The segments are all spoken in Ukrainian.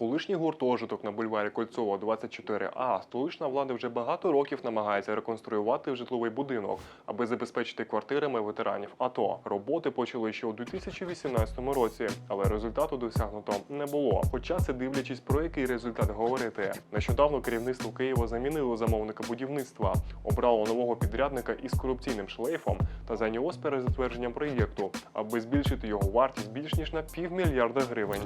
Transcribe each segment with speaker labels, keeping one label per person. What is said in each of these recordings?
Speaker 1: Колишній гуртожиток на бульварі Кольцова 24А столична влада вже багато років намагається реконструювати житловий будинок, аби забезпечити квартирами ветеранів АТО. Роботи почали ще у 2018 році, але результату досягнуто не було. Хоча це дивлячись про який результат говорити. Нещодавно керівництво Києва замінило замовника будівництва, обрало нового підрядника із корупційним шлейфом та зайнялось перезатвердженням проєкту, аби збільшити його вартість більш ніж на півмільярда гривень.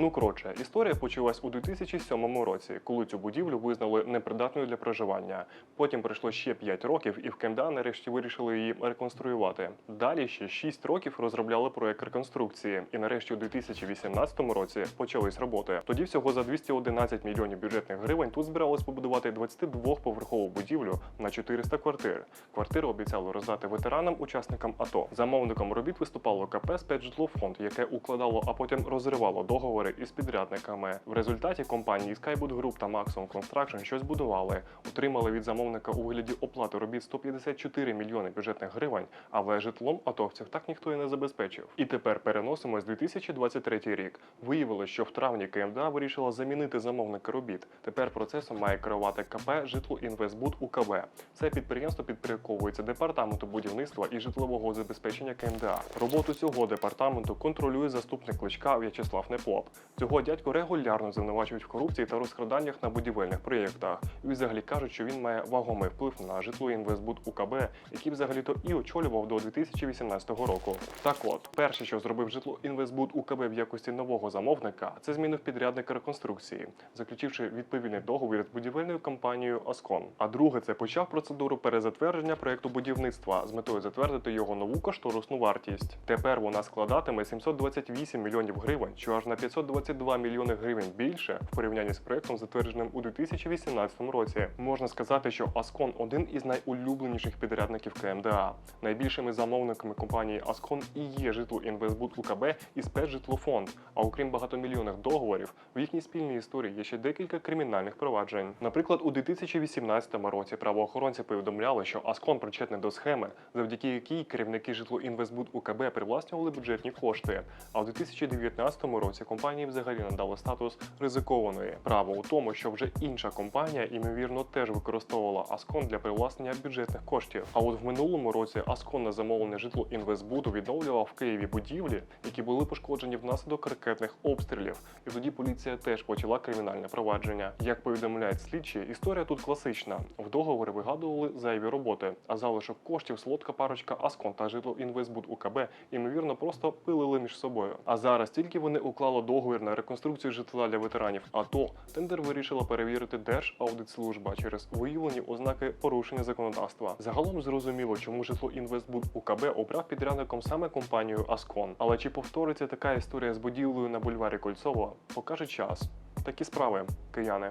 Speaker 1: Ну коротше, історія почалась у 2007 році, коли цю будівлю визнали непридатною для проживання. Потім пройшло ще 5 років, і в КМДА нарешті вирішили її реконструювати. Далі ще 6 років розробляли проект реконструкції, і нарешті у 2018 році почались роботи. Тоді всього за 211 мільйонів бюджетних гривень тут збиралось побудувати 22-поверхову будівлю на 400 квартир. Квартири обіцяли роздати ветеранам, учасникам АТО. Замовником робіт виступало КП «Спецжитлофонд», яке укладало, а потім розривало договори із підрядниками. В результаті компанії Skyboot Group та Maximum Construction щось будували, отримали від замовника у вигляді оплати робіт 154 мільйони бюджетних гривень, але житлом атовців так ніхто і не забезпечив. І тепер переносимось 2023 рік. Виявилось, що в травні КМДА вирішила замінити замовника робіт. Тепер процесом має керувати КП «Житлоінвестбуд УКБ. Це підприємство підпорядковується департаменту будівництва і житлового забезпечення КМДА. Роботу цього департаменту контролює заступник кличка В'ячеслав Непоп. Цього дядько регулярно звинувачують в корупції та розкраданнях на будівельних проєктах. І взагалі кажуть, що він має вагомий вплив на житлоінвестбуд УКБ, який взагалі-то і очолював до 2018 року. Так от, перше, що зробив житлоінвестбуд УКБ в якості нового замовника, це змінив підрядника реконструкції, заключивши відповідний договір з будівельною компанією Аскон. А друге, це почав процедуру перезатвердження проєкту будівництва з метою затвердити його нову кошторисну вартість. Тепер вона складатиме 728 мільйонів гривень, що аж на 522 мільйони гривень більше в порівнянні з проєктом, затвердженим у 2018 році. Можна сказати, що Аскон один із найулюбленіших підрядників КМДА. Найбільшими замовниками компанії Аскон і є житло Інвестбуд УКБ і спецжитлофонд. А окрім багатомільйонних договорів, в їхній спільній історії є ще декілька кримінальних проваджень. Наприклад, у 2018 році правоохоронці повідомляли, що Аскон причетний до схеми, завдяки якій керівники житло Інвестбуд УКБ привласнювали бюджетні кошти. А у 2019 році компанії взагалі надали статус ризикованої. Право у тому, що вже інша компанія, ймовірно, теж використовувала Аскон для привласнення бюджетних коштів. А от в минулому році Аскон на замовлене житло Інвестбуду відновлював в Києві будівлі, які були пошкоджені внаслідок ракетних обстрілів. І тоді поліція теж почала кримінальне провадження. Як повідомляють слідчі, історія тут класична. В договорі вигадували зайві роботи, а залишок коштів солодка парочка Аскон та житло Інвестбуд УКБ ймовірно просто пилили між собою. А зараз тільки вони уклали договір на реконструкцію житла для ветеранів АТО, тендер вирішила перевірити Держаудитслужба через виявлені ознаки порушення законодавства. Загалом зрозуміло, чому житло Інвестбуд УКБ обрав підрядником саме компанію Аскон. Але чи повториться така історія з будівлею на бульварі Кольцова, покаже час. Такі справи, кияни.